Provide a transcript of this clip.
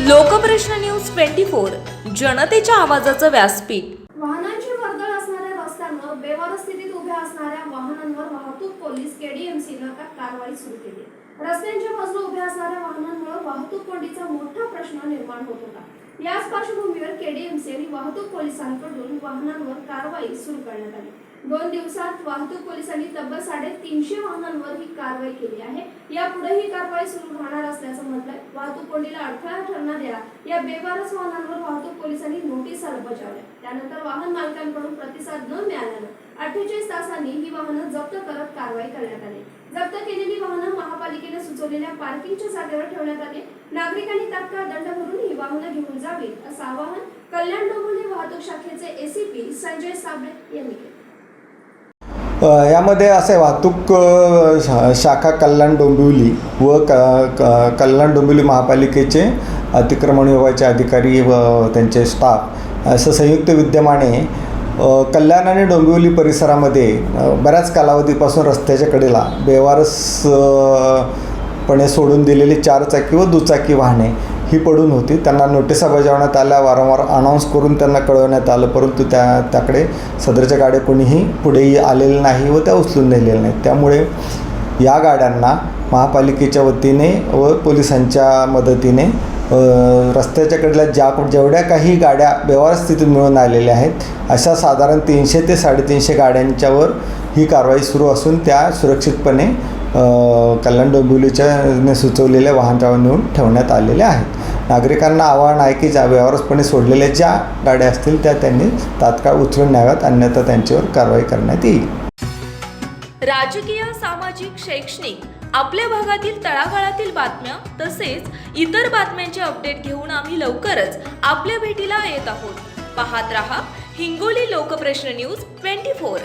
Lokprashna news twenty four जनतेच्या आवाजाचं व्यासपीठ. वाहनांची वर्दळ असणाऱ्या रस्त्यांवर बेवार स्थितीत उभ्या असणाऱ्या वाहनांवर वाहतूक पोलीस केडीएमसीनं का कारवाई सुरू केली. रस्त्यांच्या बाजूला उभ्या असणाऱ्या वाहनांमुळे वाहतूक कोंडीचा मोठा प्रश्न निर्माण होत होता. याच पार्श्वभूमीवर केडीएमसी आणि वाहतूक पोलिसांकडून वाहनांवर कारवाई सुरू करण्यात आली. दोन दिवसात वाहतूक पोलिसांनी तब्बल साडेतीनशे वाहनांवर ही कारवाई केली आहे. यापुढे ही कारवाई सुरू राहणार असल्याचं म्हटलंय. वाहतूक कोंडीला अडथळा ठरणाऱ्या या बेवारस वाहनांवर वाहतूक पोलिसांनी नोटिसा बजावल्या. त्यानंतर वाहन मालकांकडून प्रतिसाद न मिळाल्यानं अठ्ठेचाळीस तासांनी ही वाहनं जप्त करत कारवाई करण्यात आली. जप्त केलेली वाहनं महापालिकेने सुचवलेल्या पार्किंगच्या जागेवर ठेवण्यात आली. नागरिकांनी तात्काळ दंड भरून वाहनं घेऊन जावीत असं आवाहन कल्याण डोंबिवली वाहतूक शाखेचे एसीपी संजय साबळे यांनी केले. यामध्ये असे वाहतूक शा- शाखा कल्याण डोंबिवली व क कल्याण डोंबिवली महापालिकेचे अतिक्रमण विभागाचे अधिकारी व त्यांचे स्टाफ असं संयुक्त विद्यमाने कल्याण आणि डोंबिवली परिसरामध्ये बऱ्याच कालावधीपासून रस्त्याच्या कडेला बेवारसपणे सोडून दिलेली चारचाकी व दुचाकी वाहने ही पडून होती. त्यांना नोटिसा बजावण्यात आल्या वारंवार अनाऊन्स करून त्यांना कळवण्यात आलं परंतु त्या त्याकडे सदरच्या गाड्या कोणीही पुढेही आलेले नाही व त्या उचलून नेलेल्या नाहीत. त्यामुळे या गाड्यांना महापालिकेच्या वतीने व पोलिसांच्या मदतीने रस्त्याच्याकडल्या रस्त्याच्या कडेला ज्या जेवढ्या काही गाड्या व्यवहार स्थितीत मिळून आलेल्या आहेत अशा साधारण तीनशे ते साडेतीनशे गाड्यांच्यावर ही कारवाई सुरू असून त्या सुरक्षितपणे कल्याण डोंबिवलीच्या सुचवलेल्या वाहनतळावर नेऊन ठेवण्यात आलेल्या आहेत. नागरिकांना आवाहन आहे की ज्या व्यवहारपणे सोडलेल्या ज्या गाड्या असतील त्या त्यांनी तात्काळ उचलून न्याव्यात अन्यथा त्यांच्यावर कारवाई करण्यात येईल. राजकीय सामाजिक शैक्षणिक आपल्या भागातील तळागाळातील बातम्या तसेच इतर बातम्यांचे अपडेट घेऊन आम्ही लवकरच आपल्या भेटीला येत आहोत. पाहत रहा Hingoli Lokprashna news twenty four.